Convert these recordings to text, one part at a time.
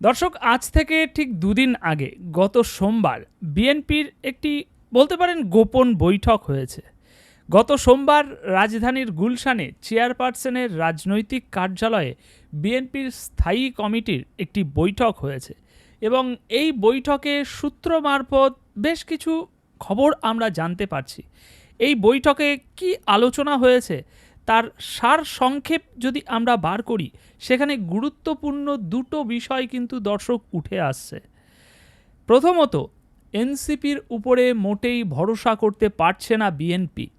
দর্শক, আজ থেকে ঠিক দুদিন আগে, গত সোমবার, বিএনপির একটি বলতে পারেন গোপন বৈঠক হয়েছে। গত সোমবার রাজধানীর গুলশানে চেয়ারপারসনের রাজনৈতিক কার্যালয়ে বিএনপির স্থায়ী কমিটির একটি বৈঠক হয়েছে এবং এই বৈঠকে সূত্র মারফত বেশ কিছু খবর আমরা জানতে পারছি। এই বৈঠকে কি আলোচনা হয়েছে তার সার সংক্ষেপ যদি আমরা বার করি, সেখানে গুরুত্বপূর্ণ দুটো বিষয় কিন্তু দর্শক উঠে আসছে। প্রথমত, এনসিপির উপরে মোটেই ভরসা করতে পারছে না বিএনপি।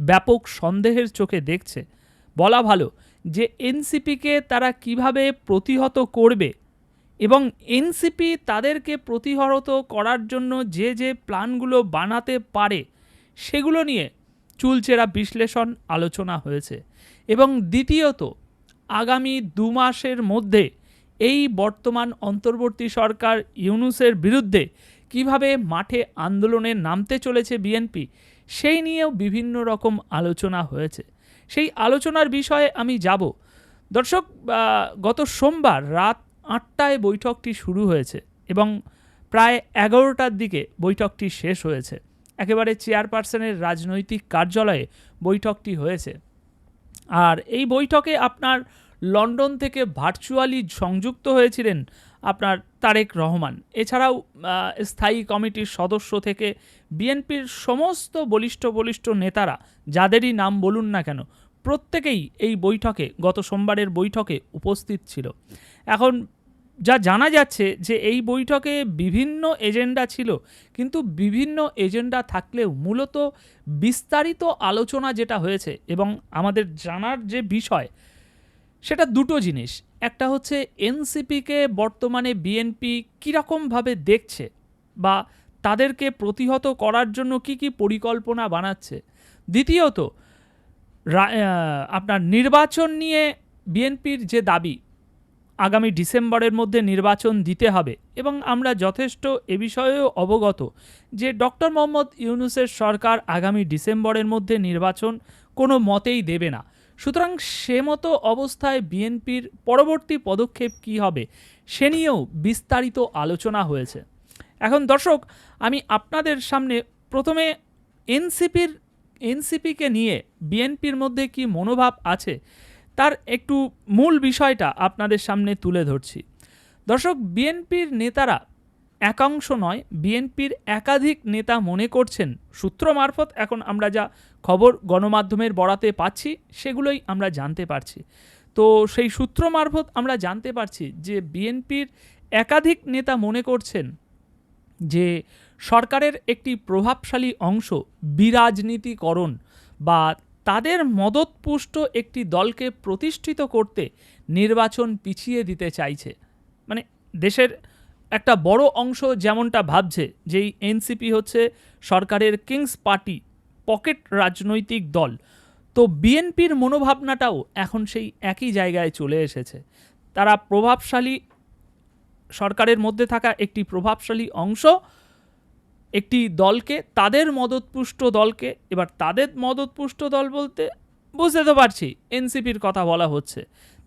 ব্যাপক সন্দেহের চোখে দেখছে। বলা ভালো যে এনসিপিকে তারা কীভাবে প্রতিহত করবে এবং এনসিপি তাদেরকে প্রতিহত করার জন্য যে যে প্ল্যানগুলো বানাতে পারে, সেগুলো নিয়ে চুলচেরা বিশ্লেষণ আলোচনা হয়েছে। এবং দ্বিতীয়ত, আগামী দু মাসের মধ্যে এই বর্তমান অন্তর্বর্তী সরকার ইউনুসের বিরুদ্ধে কীভাবে মাঠে আন্দোলনে নামতে চলেছে বিএনপি, সেই নিয়েও বিভিন্ন রকম আলোচনা হয়েছে। সেই আলোচনার বিষয়ে আমি যাব। দর্শক গত সোমবার রাত আটটায় বৈঠকটি শুরু হয়েছে এবং প্রায় এগারোটার দিকে বৈঠকটি শেষ হয়েছে। একেবারে চেয়ারপারসনের রাজনৈতিক কার্যালয়ে বৈঠকটি হয়েছে। আর এই বৈঠকে আপনার লন্ডন থেকে ভার্চুয়ালি সংযুক্ত হয়েছিলেন আপনার তারেক রহমান। এছাড়াও স্থায়ী কমিটির সদস্য থেকে বিএনপির সমস্ত বলিষ্ঠ বলিষ্ঠ নেতারা, যাদেরই নাম বলুন না কেন, প্রত্যেকেই এই বৈঠকে, গত সোমবারের বৈঠকে উপস্থিত ছিল। এখন যা জানা যাচ্ছে যে এই বৈঠকে বিভিন্ন এজেন্ডা ছিল, কিন্তু বিভিন্ন এজেন্ডা থাকলেও মূলত বিস্তারিত আলোচনা যেটা হয়েছে এবং আমাদের জানার যে বিষয়, সেটা দুটো জিনিস। একটা হচ্ছে এনসিপিকে বর্তমানে বিএনপি কীরকমভাবে দেখছে বা তাদেরকে প্রতিহত করার জন্য কি কি পরিকল্পনা বানাচ্ছে। দ্বিতীয়ত আপনার নির্বাচন নিয়ে বিএনপির যে দাবি আগামী ডিসেম্বরের মধ্যে নির্বাচন দিতে হবে এবং আমরা যথেষ্ট এ বিষয়েও অবগত যে ডক্টর মোহাম্মদ ইউনুসের সরকার আগামী ডিসেম্বরের মধ্যে নির্বাচন কোনো মতেই দেবে না। সুতরাং সে মতো অবস্থায় বিএনপির পরবর্তী পদক্ষেপ কী হবে সে নিয়েও বিস্তারিত আলোচনা হয়েছে। এখন দর্শক, আমি আপনাদের সামনে প্রথমে এনসিপির, এনসিপিকে নিয়ে বিএনপির মধ্যে কি মনোভাব আছে তার একটু মূল বিষয়টা আপনাদের সামনে তুলে ধরছি। দর্শক, বিএনপির নেতারা একাংশ নয়, বিএনপির একাধিক নেতা মনে করছেন, সূত্র মারফত এখন আমরা যা খবর গণমাধ্যমের বরাতে পাচ্ছি, সেগুলোই আমরা জানতে পারছি। তো সেই সূত্র মারফত আমরা জানতে পারছি যে বিএনপির একাধিক নেতা মনে করছেন যে সরকারের একটি প্রভাবশালী অংশ বিরাজনীতিকরণ বা তাদের মদতপুষ্ট একটি দলকে প্রতিষ্ঠিত করতে নির্বাচন পিছিয়ে দিতে চাইছে। মানে দেশের একটা বড় অংশ যেমনটা ভাবছে, যেই এনসিপি হচ্ছে সরকারের কিংস পার্টি পকেট রাজনৈতিক দল, তো বিএনপির মনোভাবনাটাও এখন সেই একই জায়গায় চলে এসেছে। তারা প্রভাবশালী সরকারের মধ্যে থাকা একটি প্রভাবশালী অংশ একটি দলকে, তাদের মদতপুষ্ট দলকে, এবার তাদের মদতপুষ্ট দল বলতে বুঝতে তো পারছি, এনসিপির কথা বলা হচ্ছে।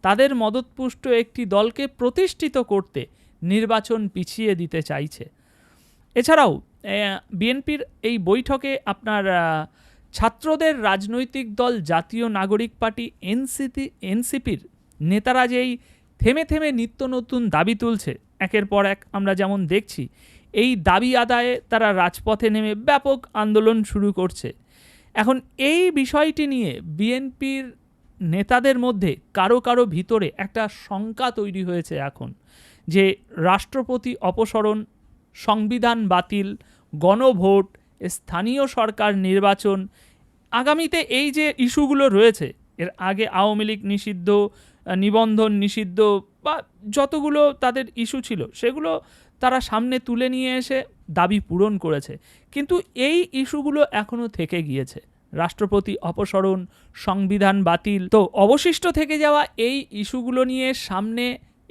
তাদের মদতপুষ্ট একটি দলকে প্রতিষ্ঠিত করতে নির্বাচন পিছিয়ে দিতে চাইছে। এছাড়াও বিএনপির এই বৈঠকে আপনার ছাত্রদের রাজনৈতিক দল, জাতীয় নাগরিক পার্টি, এনসিপি, এনসিপির নেতারা যেই থেমে থেমে নিত্য নতুন দাবি তুলছে, একের পর এক আমরা যেমন দেখছি এই দাবি আদায়ে তারা রাজপথে নেমে ব্যাপক আন্দোলন শুরু করছে। এখন এই বিষয়টি নিয়ে বিএনপির নেতাদের মধ্যে কারও কারও ভিতরে একটা শঙ্কা তৈরি হয়েছে এখন যে রাষ্ট্রপতি অপসরণ, সংবিধান বাতিল, গণভোট, স্থানীয় সরকার নির্বাচন, আগামীতে এই যে ইস্যুগুলো রয়েছে, এর আগে আওয়ামী লীগ নিষিদ্ধ, নিবন্ধন নিষিদ্ধ বা যতগুলো তাদের ইস্যু ছিল, সেগুলো তারা সামনে তুলে নিয়ে এসে দাবি পূরণ করেছে। কিন্তু এই ইস্যুগুলো এখনও থেকে গিয়েছে। রাষ্ট্রপতি অপসরণ, সংবিধান বাতিল, তো অবশিষ্ট থেকে যাওয়া এই ইস্যুগুলো নিয়ে সামনে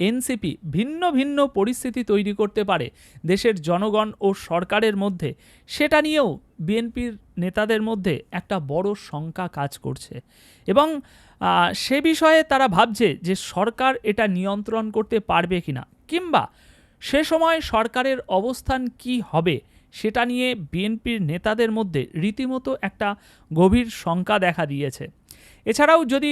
এনসিপি ভিন্ন ভিন্ন পরিস্থিতি তৈরি করতে পারে দেশের জনগণ ও সরকারের মধ্যে। সেটা নিয়েও বিএনপির নেতাদের মধ্যে একটা বড় শঙ্কা কাজ করছে। এবং সে বিষয়ে তারা ভাবছে যে সরকার এটা নিয়ন্ত্রণ করতে পারবে কিনা কিংবা সে সময় সরকারের অবস্থান কি হবে সেটা নিয়ে বিএনপির নেতাদের মধ্যে রীতিমতো একটা গভীর শঙ্কা দেখা দিয়েছে। এছাড়াও যদি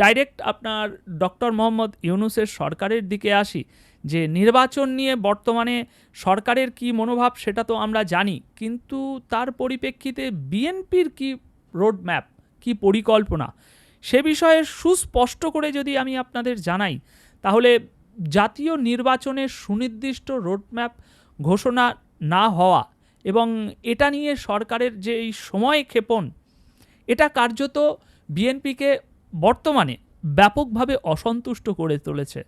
ডাইরেক্ট আপনার ডক্টর মোহাম্মদ ইউনুসের সরকারের দিকে আসি, যে নির্বাচন নিয়ে বর্তমানে সরকারের কি মনোভাব সেটা তো আমরা জানি, কিন্তু তার পরিপ্রেক্ষিতে বিএনপির কি রোডম্যাপ কি পরিকল্পনা, সে বিষয়ে সুস্পষ্ট করে যদি আমি আপনাদের জানাই, তাহলে জাতীয় নির্বাচনের সুনির্দিষ্ট রোডম্যাপ ঘোষণা না হওয়া এবং এটা নিয়ে সরকারের যে এই সময় ক্ষেপণ, এটা কার্যত বিএনপিকে বর্তমানে ব্যাপকভাবে অসন্তুষ্ট করে তুলেছে।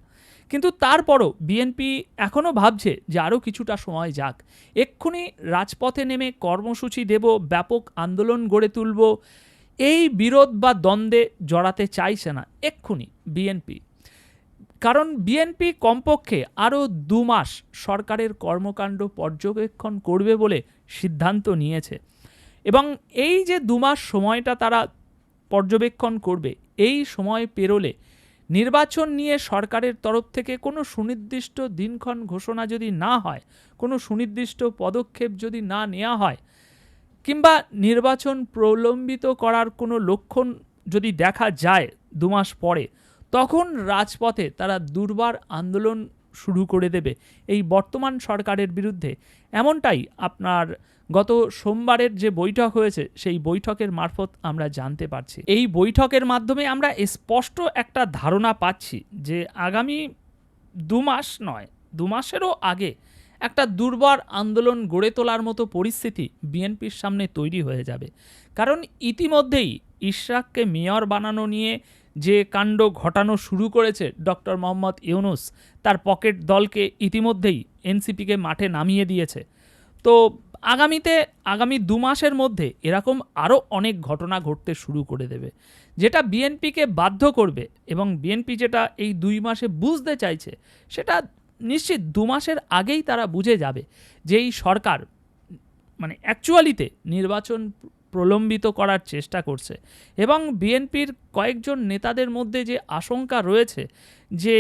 কিন্তু তারপরও বিএনপি এখনও ভাবছে যে আরও কিছুটা সময় যাক। এক্ষুনি রাজপথে নেমে কর্মসূচি দেব, ব্যাপক আন্দোলন গড়ে তুলব, এই বিরোধ বা দ্বন্দ্বে জড়াতে চাইছে না। এক্ষুনি বিএনপি। কারণ বিএনপি কমপক্ষে আরও দু মাস সরকারের কর্মকাণ্ড পর্যবেক্ষণ করবে বলে সিদ্ধান্ত নিয়েছে। এবং এই যে দু মাস সময়টা তারা পর্যবেক্ষণ করবে, এই সময় পেরোলে নির্বাচন নিয়ে সরকারের তরফ থেকে কোনো সুনির্দিষ্ট দিনক্ষণ ঘোষণা যদি না হয়, কোনো সুনির্দিষ্ট পদক্ষেপ যদি না নেওয়া হয়, কিংবা নির্বাচন প্রলম্বিত করার কোনো লক্ষণ যদি দেখা যায় দু মাস পরে তখন রাজপথে তারা দুর্বার আন্দোলন শুরু করে দেবে এই বর্তমান সরকারের বিরুদ্ধে। এমনটাই আপনার গত সোমবারের যে বৈঠক হয়েছে, সেই বৈঠকের মারফত আমরা জানতে পারছি। এই বৈঠকের মাধ্যমে আমরা স্পষ্ট একটা ধারণা পাচ্ছি যে আগামী দু মাস নয়, দু মাসেরও আগে একটা দুর্বার আন্দোলন গড়ে তোলার মতো পরিস্থিতি বিএনপির সামনে তৈরি হয়ে যাবে। কারণ ইতিমধ্যেই ইশরাককে মেয়র বানানো নিয়ে যে কাণ্ড ঘটানো শুরু করেছে ডক্টর মোহাম্মদ ইউনুস, তার পকেট দলকে ইতিমধ্যেই এনসিপিকে মাঠে নামিয়ে দিয়েছে। তো আগামীতে, আগামী দু মাসের মধ্যে এরকম আরও অনেক ঘটনা ঘটতে শুরু করে দেবে, যেটা বিএনপিকে বাধ্য করবে এবং বিএনপি যেটা এই দুই মাসে বুঝতে চাইছে, সেটা নিশ্চিত দু মাসের আগেই তারা বুঝে যাবে যে এই সরকার মানে অ্যাকচুয়ালিতে নির্বাচন প্রলম্বিত করার চেষ্টা করছে। এবং বিএনপির কয়েকজন নেতাদের মধ্যে যে আশঙ্কা রয়েছে, যে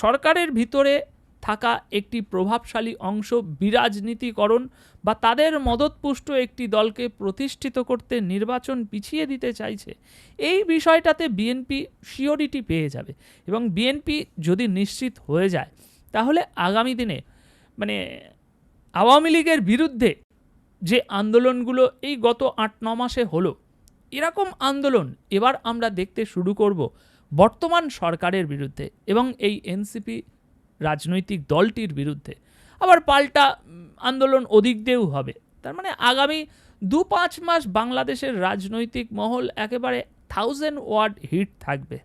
সরকারের ভিতরে থাকা একটি প্রভাবশালী অংশ বিরাজনীতিকরণ বা তাদের মদতপুষ্ট একটি দলকে প্রতিষ্ঠিত করতে নির্বাচন পিছিয়ে দিতে চাইছে, এই বিষয়টাতে বিএনপি শিওরিটি পেয়ে যাবে। এবং বিএনপি যদি নিশ্চিত হয়ে যায়, তাহলে আগামী দিনে মানে আওয়ামী লীগের বিরুদ্ধে যে আন্দোলনগুলো এই গত আট, ন মাসে হলো, এরকম আন্দোলন এবার আমরা দেখতে শুরু করব বর্তমান সরকারের বিরুদ্ধে এবং এই এনসিপি রাজনৈতিক দলটির বিরুদ্ধে। আবার পাল্টা আন্দোলন ওদিক দিয়েও হবে। তার মানে আগামী দু, পাঁচ মাস বাংলাদেশের রাজনৈতিক মহল একেবারে থাউজেন্ড ওয়ার্ড হিট থাকবে।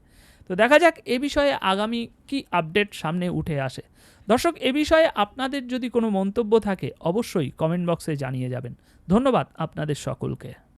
তো দেখা যাক এ বিষয়ে আগামী কি আপডেট সামনে উঠে আসে। দর্শক, এ বিষয়ে আপনাদের যদি কোনো মন্তব্য থাকে, অবশ্যই কমেন্ট বক্সে জানিয়ে যাবেন। ধন্যবাদ আপনাদের সকলকে।